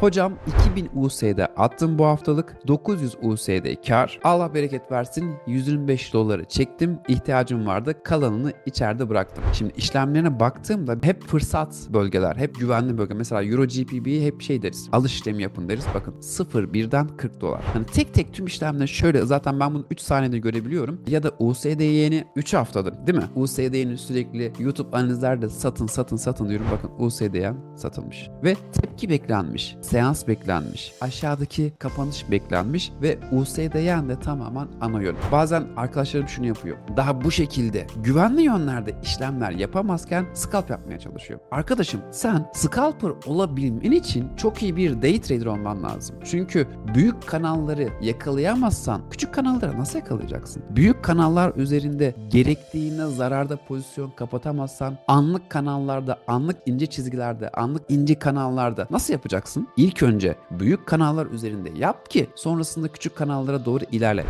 Hocam 2000 USD attım bu haftalık. 900 USD kar. Allah bereket versin 125 doları çektim. İhtiyacım vardı. Kalanını içeride bıraktım. Şimdi işlemlerine baktığımda hep fırsat bölgeler, hep güvenli bölge. Mesela Euro GBP'yi hep şey deriz. Alış işlemi yapın deriz. Bakın 0 birden 40 dolar. Hani tek tek tüm işlemleri şöyle zaten ben bunu 3 saniyede görebiliyorum. Ya da USD'yi 3 haftadır değil mi? USD'nin sürekli YouTube analizlerde satın satın satın diyorum. Bakın USD'yen satılmış. Ve tepki beklenmiş. Seans beklenmiş. Aşağıdaki kapanış beklenmiş ve USD'yen de tamamen ana yön. Bazen arkadaşlarım şunu yapıyor. Daha bu şekilde güvenli yönlerde işlemler yapamazken scalp yapmaya çalışıyor. Arkadaşım sen scalper olabilmen için çok iyi bir day trader olman lazım. Çünkü büyük kanalları yakalayamazsan küçük kanalları nasıl yakalayacaksın? Büyük kanallar üzerinde gerektiğinde zararda pozisyon kapatamazsan anlık kanallarda, anlık ince çizgilerde, anlık ince kanallarda nasıl yapacaksın? İlk önce büyük kanallar üzerinde yap ki sonrasında küçük kanallara doğru ilerle.